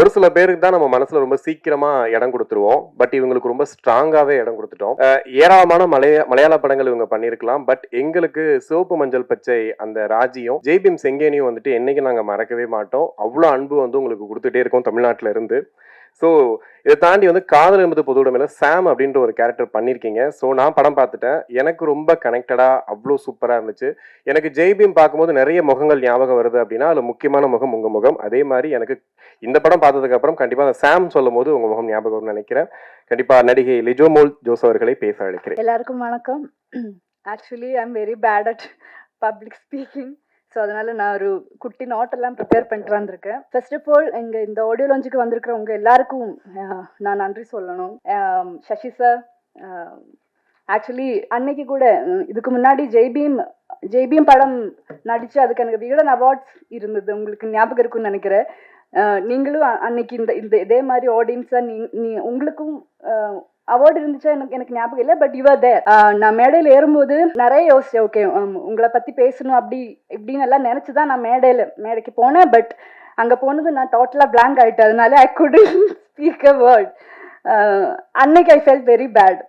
ஒரு சில பேருக்கு தான் நம்ம மனசுல ரொம்ப சீக்கிரமா இடம் கொடுத்துருவோம். பட் இவங்களுக்கு ரொம்ப ஸ்ட்ராங்காவே இடம் கொடுத்துட்டோம். ஏராளமான மலைய மலையாள படங்கள் இவங்க பண்ணியிருக்கலாம் பட் எங்களுக்கு சிவப்பு மஞ்சள் பச்சை அந்த ராஜியும் ஜெய்பீம் செங்கேனியும் வந்துட்டு என்னைக்கு நாங்க மறக்கவே மாட்டோம். அவ்வளோ அன்பு வந்து உங்களுக்கு கொடுத்துட்டே இருக்கோம் தமிழ்நாட்டுல இருந்து. ஸோ இதை தாண்டி வந்து காதல் என்பது பொது சாம் அப்படின்ற ஒரு கேரக்டர் பண்ணியிருக்கீங்க. ஸோ நான் படம் பார்த்துட்டேன். எனக்கு ரொம்ப கனெக்டடாக அவ்வளோ சூப்பராக இருந்துச்சு. எனக்கு ஜெய்பீம் பார்க்கும்போது நிறைய முகங்கள் ஞாபகம் வருது அப்படின்னா அதில் முக்கியமான முகம் உங்கள் முகம். அதே மாதிரி எனக்கு இந்த படம் பார்த்ததுக்கப்புறம் கண்டிப்பாக அந்த சாம் சொல்லும் போது உங்கள் முகம் ஞாபகம் நினைக்கிறேன். கண்டிப்பாக நடிகை லிஜோமோல் ஜோஸ் அவர்களை பேச அழைக்கிறேன். எல்லாருக்கும் வணக்கம். Actually I am very bad at public speaking so அதனால நான் ஒரு குட்டி நோட் எல்லாம் ப்ரிப்பேர் பண்ணிட்டு வந்திருக்கேன் ஃபர்ஸ்ட் ஆஃப் ஆல் எங்கள் இந்த ஆடியோ லாஞ்சுக்கு வந்திருக்கிறவங்க எல்லாருக்கும் நான் நன்றி சொல்லணும். சசி சார் ஆக்சுவலி அன்னைக்கு கூட இதுக்கு முன்னாடி ஜெய்பீம் ஜெய்பீம் படம் நடிச்சு அதுக்கு எனக்கு வீடன் அவார்ட்ஸ் இருந்தது. உங்களுக்கு ஞாபகம் இருக்கும்னு நினைக்கிறேன். நீங்களும் அன்னைக்கு இந்த இந்த இதே மாதிரி ஆடியன்ஸாக நீ நீ உங்களுக்கும் அவார்டு இருந்துச்சா எனக்கு எனக்கு ஞாபகம் இல்லை பட் யுவர் தேர் நான் மேடையில் ஏறும்போது நிறைய யோசிச்சேன் ஓகே உங்களை பற்றி பேசணும் அப்படி இப்படின்னு எல்லாம் நினச்சி தான் நான் மேடையில் மேடைக்கு போனேன் பட் அங்கே போனது நான் டோட்டலாக பிளாங்க் ஆகிட்டேன் அதனால I could speak a word அன்னைக்கு ஐ ஃபெல்ட் வெரி பேட்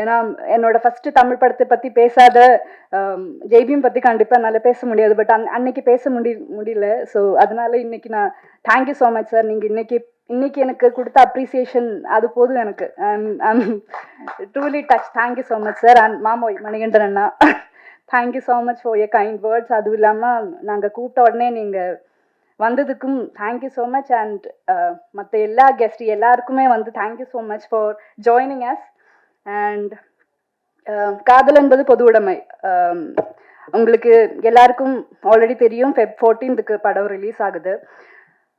ஏன்னா என்னோட ஃபர்ஸ்ட் தமிழ் படத்தை பற்றி பேசாத ஆம், பற்றி கண்டிப்பாக என்னால் பேச முடியாது பட் அன் அன்னைக்கு பேச முடி முடியல. ஸோ அதனால இன்னைக்கு நான் தேங்க்யூ ஸோ மச் சார் நீங்கள் இன்னைக்கு இன்னைக்கு எனக்கு கொடுத்த அப்ரிசியேஷன் அது போதும் எனக்கு. Truly touch thank you so much sir and மாமோய் மணிகண்டன் அண்ணா thank you so much for a kind words அதுவும் இல்லாமல் நாங்கள் கூப்பிட்ட உடனே நீங்கள் வந்ததுக்கும் thank you so much and மற்ற எல்லா கெஸ்ட் எல்லாருக்குமே வந்து thank you so much for joining us and காதல் என்பது பொது உடைமை. Um, உங்களுக்கு எல்லாருக்கும் ஆல்ரெடி தெரியும் ஃபெப் ஃபோர்டீன்த்துக்கு படம் ரிலீஸ் ஆகுது.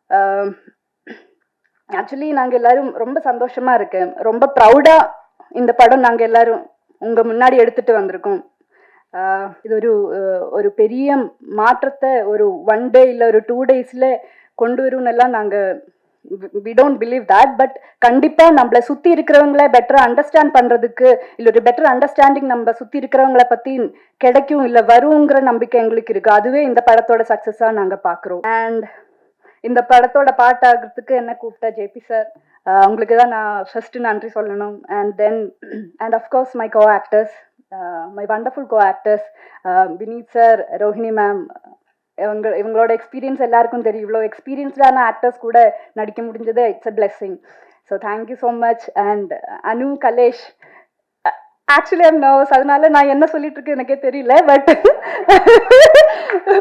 Um, ஆக்சுவலி நாங்கள் எல்லாரும் ரொம்ப சந்தோஷமா இருக்கு. ரொம்ப ப்ரௌடாக இந்த படம் நாங்கள் எல்லாரும் உங்கள் முன்னாடி எடுத்துட்டு வந்திருக்கோம். இது ஒரு ஒரு பெரிய மாற்றத்தை ஒரு ஒன் டே இல்லை ஒரு டூ டேஸில் கொண்டு வரும்னு எல்லாம் நாங்கள் we don't believe that but கண்டிப்பாக நம்மளை சுற்றி இருக்கிறவங்கள பெட்டர் அண்டர்ஸ்டாண்ட் பண்ணுறதுக்கு இல்லை ஒரு பெட்டர் அண்டர்ஸ்டாண்டிங் நம்ம சுற்றி இருக்கிறவங்கள பற்றி கிடைக்கும் இல்லை வருங்கிற நம்பிக்கை எங்களுக்கு இருக்குது அதுவே இந்த படத்தோட சக்ஸஸாக நாங்கள் பார்க்குறோம் அண்ட் இந்த படத்தோட பாட்டாகிறதுக்கு என்ன கூப்பிட்ட ஜேபி சார்? உங்களுக்கு தான் நான் ஃபர்ஸ்ட் நன்றி சொல்லணும். And then and of course my co actors my wonderful co actors Vineeth sir Rohini ma'am இவங்க இவங்களோட எக்ஸ்பீரியன்ஸ் எல்லாருக்கும் தெரியும். இவ்வளோ எக்ஸ்பீரியன்ஸ்டான ஆக்டர்ஸ் கூட நடிக்க முடிஞ்சது. It's a blessing so thank you so much and Anu Kalesh actually I'm nervous அதனால நான் என்ன சொல்லிட்டு இருக்கேன் எனக்கே தெரியல. பட்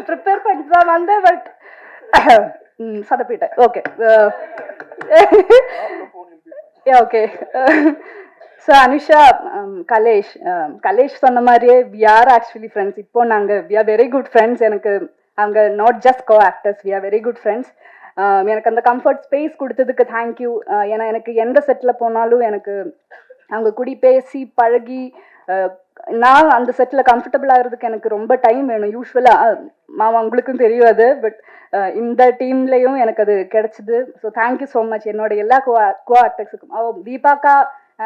ப்ரிப்பேர் பண்ணிட்டு தான் வந்தேன். But சதப்பிட்டேன் okay okay so Anusha Kalesh Kalesh சொன்ன மாதிரியே வி ஆர் ஆக்சுவலி ஃப்ரெண்ட்ஸ் இப்போ நாங்கள் we are very good friends எனக்கு அவங்க not just co actors we are very good friends எனக்கு அந்த கம்ஃபர்ட் ஸ்பேஸ் கொடுத்ததுக்கு தேங்க்யூ ஏன்னா எனக்கு எந்த செட்டில் போனாலும் எனக்கு அவங்க குடி பேசி பழகி நான் அந்த செட்டில் கம்ஃபர்டபுள் ஆகிறதுக்கு எனக்கு ரொம்ப டைம் வேணும் யூஸ்வலாக மாமா உங்களுக்கும் தெரியும் அது பட் இந்த டீம்லேயும் எனக்கு அது கிடைச்சிது. ஸோ தேங்க்யூ ஸோ மச் என்னோட எல்லா கோ கோ ஆக்டர்ஸுக்கும் ஓ தீபாக்கா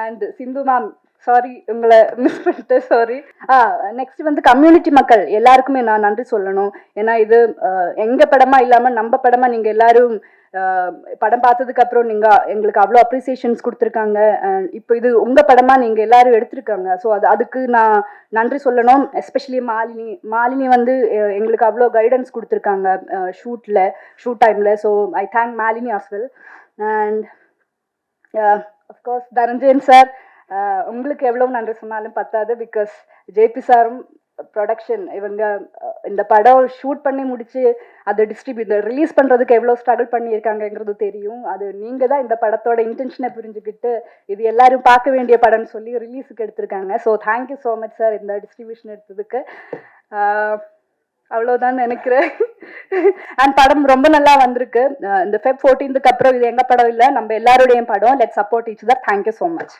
அண்ட் சிந்து மேம் சாரி உங்களை மிஸ் பண்ணிட்டேன் சாரி ஆ நெக்ஸ்ட் வந்து கம்யூனிட்டி மக்கள். எல்லாருக்குமே நான் நன்றி சொல்லணும். ஏன்னா இது எங்கள் எங்க படமா இல்லாம நம்ம படமா நீங்க எல்லாரும் படம் பார்த்ததுக்கு அப்புறம் நீங்க எங்களுக்கு அவ்வளோ அப்ரிசியேஷன்ஸ் கொடுத்துருக்காங்க. அண்ட் இப்போ இது உங்க படமா நீங்க எல்லாரும் எடுத்திருக்காங்க. ஸோ அது அதுக்கு நான் நன்றி சொல்லணும். எஸ்பெஷலி மாலினி மாலினி வந்து எங்களுக்கு அவ்வளோ கைடன்ஸ் கொடுத்துருக்காங்க ஷூட்ல ஷூட் டைம்ல so I thank Malini as well and of course Dhananjayan sir உங்களுக்கு எவ்வளோ நன்றி சொன்னாலும் பத்தாது பிகாஸ் ஜேபி சாரும் ப்ரொடக்ஷன் இவங்க இந்த படம் ஷூட் பண்ணி முடிச்சு அதை டிஸ்ட்ரிபியூட் ரிலீஸ் பண்ணுறதுக்கு எவ்வளோ ஸ்ட்ரகிள் பண்ணியிருக்காங்கங்கிறது தெரியும். அது நீங்கள் தான் இந்த படத்தோட இன்டென்ஷனை புரிஞ்சுக்கிட்டு இது எல்லாரும் பார்க்க வேண்டிய படம்னு சொல்லி ரிலீஸுக்கு எடுத்திருக்காங்க. So thank you so much sir இந்த டிஸ்ட்ரிபியூஷன் எடுத்ததுக்கு. அவ்வளோதான் நினைக்கிறேன். அண்ட் படம் ரொம்ப நல்லா வந்திருக்கு. இந்த ஃபெப் ஃபோர்டீன்த்துக்கு அப்புறம் இது எங்கள் படம் இல்லை நம்ம எல்லாருடைய படம். Let support each other thank you so much